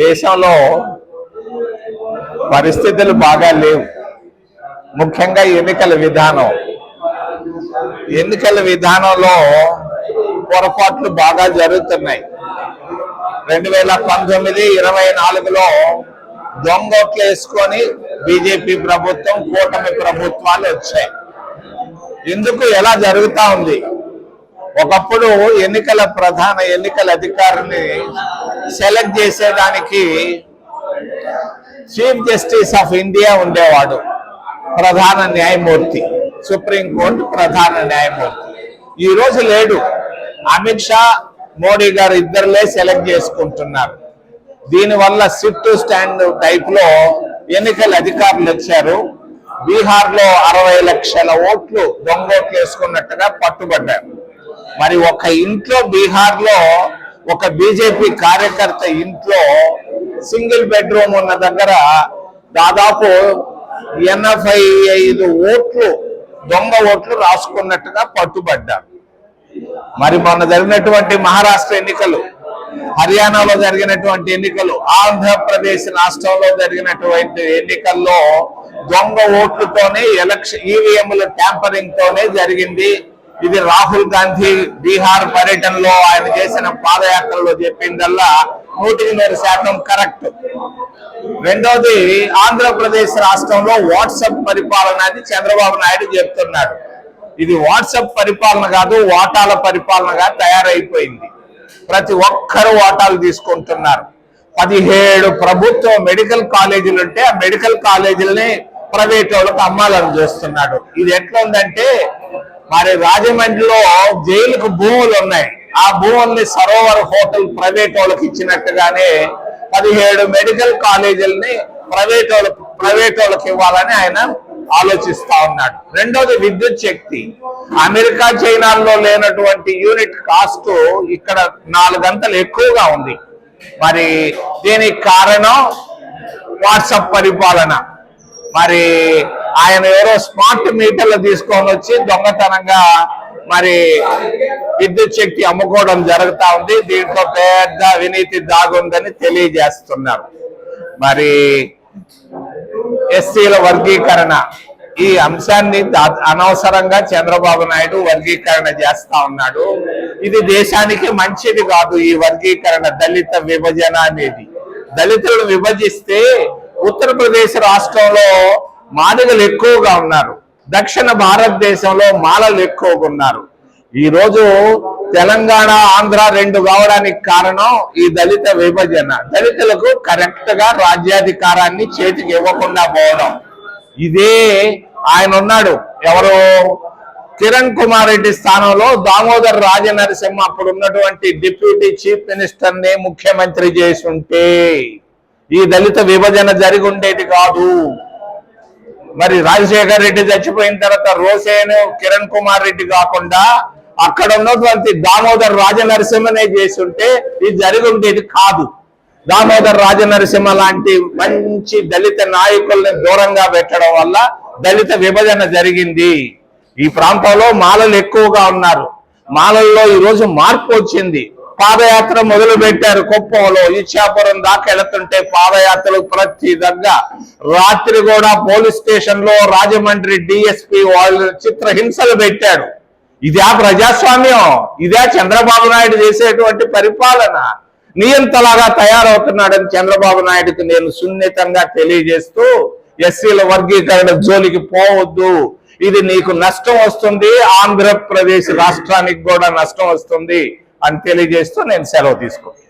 దేశంలో పరిస్థితులు బాగా లేవు. ముఖ్యంగా ఎన్నికల విధానం. ఎన్నికల విధానంలో పొరపాట్లు బాగా జరుగుతున్నాయి. రెండు వేల పంతొమ్మిది ఇరవై నాలుగులో దొంగోట్లు వేసుకొని బీజేపీ ప్రభుత్వం కూటమి ప్రభుత్వాలు వచ్చాయి. ఎందుకు ఎలా జరుగుతా ఉంది? ఒకప్పుడు ఎన్నికల ప్రధాన ఎన్నికల అధికారిని సెలెక్ట్ చేసేదానికి చీఫ్ జస్టిస్ ఆఫ్ ఇండియా ఉండేవాడు ప్రధాన న్యాయమూర్తి సుప్రీంకోర్టు ప్రధాన న్యాయమూర్తి. ఈ రోజు లేడు. అమిత్ షా మోడీ గారు ఇద్దరులే సెలెక్ట్ చేసుకుంటున్నారు. దీనివల్ల సిట్ స్టాండ్ టైప్లో ఎన్నికల అధికారులు వచ్చారు. బీహార్లో అరవై లక్షల ఓట్లు దొంగ ఓట్లు వేసుకున్నట్టుగా పట్టుబడ్డారు. మరి ఒక ఇంట్లో బీహార్లో ఒక బీజేపీ కార్యకర్త ఇంట్లో సింగిల్ బెడ్రూమ్ ఉన్న దగ్గర దాదాపు ఎనభై ఐదు ఓట్లు దొంగ ఓట్లు రాసుకున్నట్టుగా పట్టుబడ్డారు. మరి మొన్న జరిగినటువంటి మహారాష్ట్ర ఎన్నికలు హర్యానాలో జరిగినటువంటి ఎన్నికలు ఆంధ్రప్రదేశ్ రాష్ట్రంలో జరిగినటువంటి ఎన్నికల్లో దొంగ ఓట్లతోనే ఎలక్షన్ ఈవీఎంల ట్యాంపరింగ్ తోనే జరిగింది. ఇది రాహుల్ గాంధీ బీహార్ పర్యటనలో ఆయన చేసిన పాదయాత్రలో చెప్పిందల్లా నూటికి నూరు శాతం కరెక్ట్. రెండోది ఆంధ్రప్రదేశ్ రాష్ట్రంలో వాట్సప్ పరిపాలన అని చంద్రబాబు నాయుడు చెప్తున్నాడు. ఇది వాట్సప్ పరిపాలన కాదు వాటాల పరిపాలనగా తయారైపోయింది. ప్రతి ఒక్కరు వాటాలు తీసుకుంటున్నారు. పదిహేడు ప్రభుత్వ మెడికల్ కాలేజీలు ఉంటే ఆ మెడికల్ కాలేజీలని ప్రైవేట్ వాళ్ళకి అమ్మాలని చూస్తున్నాడు. ఇది ఎట్లా ఉందంటే మరి రాజమండ్రిలో జైలుకు భూములు ఉన్నాయి. ఆ భూముల్ని సరోవర్ హోటల్ ప్రైవేట్ వాళ్ళకి ఇచ్చినట్టుగానే పదిహేడు మెడికల్ కాలేజీలని ప్రైవేట్ వాళ్ళకి ప్రైవేట్ వాళ్ళకి ఇవ్వాలని ఆయన ఆలోచిస్తా ఉన్నాడు. రెండోది విద్యుత్ శక్తి. అమెరికా చైనాల్లో లేనటువంటి యూనిట్ కాస్ట్ ఇక్కడ నాలుగంతలు ఎక్కువగా ఉంది. మరి దీనికి కారణం? వాట్సాప్ పరిపాలన. మరి ఆయన ఎవరో స్మార్ట్ మీటర్లు తీసుకొని వచ్చి దొంగతనంగా మరి విద్యుత్ శక్తి అమ్ముకోవడం జరుగుతూ ఉంది. దీంట్లో పెద్ద అవినీతి దాగుందని తెలియజేస్తున్నారు. మరి ఎస్సీల వర్గీకరణ. ఈ అంశాన్ని అనవసరంగా చంద్రబాబు నాయుడు వర్గీకరణ చేస్తా ఉన్నాడు. ఇది దేశానికి మంచిది కాదు ఈ వర్గీకరణ దళిత విభజన అనేది. దళితులను విభజిస్తే ఉత్తరప్రదేశ్ రాష్ట్రంలో మాదిగలు ఎక్కువగా ఉన్నారు. దక్షిణ భారతదేశంలో మాలలు ఎక్కువగా ఉన్నారు. ఈ రోజు తెలంగాణ ఆంధ్ర రెండు కావడానికి కారణం ఈ దళిత విభజన. దళితులకు కరెక్ట్గా రాజ్యాధికారాన్ని చేతికి ఇవ్వకుండా పోవడం. ఇదే ఆయన ఉన్నాడు. ఎవరు కిరణ్ కుమార్ రెడ్డి స్థానంలో దామోదర్ రాజనరసింహ అప్పుడు ఉన్నటువంటి డిప్యూటీ చీఫ్ మినిస్టర్ని ముఖ్యమంత్రి చేసుంటే ఈ దళిత విభజన జరిగి ఉండేది కాదు. మరి రాజశేఖర్ రెడ్డి చచ్చిపోయిన తర్వాత రోసేను కిరణ్ కుమార్ రెడ్డి కాకుండా అక్కడ ఉన్నటువంటి దామోదర్ రాజనరసింహనే చేసి ఉంటే ఇది జరిగి ఉండేది కాదు. దామోదర్ రాజనరసింహ లాంటి మంచి దళిత నాయకుల్ని దూరంగా పెట్టడం వల్ల దళిత విభజన జరిగింది. ఈ ప్రాంతంలో మాలలు ఎక్కువగా ఉన్నారు. మాలల్లో ఈ రోజు మార్పు వచ్చింది. పాదయాత్ర మొదలు పెట్టారు కుప్పంలో. ఇచ్చాపురం దాకా వెళుతుంటే పాదయాత్రలు ప్రతి దగ్గర రాత్రి కూడా పోలీస్ స్టేషన్లో రాజమండ్రి డిఎస్పి వాళ్ళు చిత్రహింసలు పెట్టాడు ఇదే ప్రజాస్వామ్యం ఇదే చంద్రబాబు నాయుడు చేసేటువంటి పరిపాలన. నియంతలాగా తయారవుతున్నాడని చంద్రబాబు నాయుడుకి నేను సున్నితంగా తెలియజేస్తూ ఎస్సీల వర్గీకరణ జోలికి పోవద్దు. ఇది నీకు నష్టం వస్తుంది ఆంధ్రప్రదేశ్ రాష్ట్రానికి కూడా నష్టం వస్తుంది అని తెలియజేస్తూ నేను సెలవు తీసుకుంటాను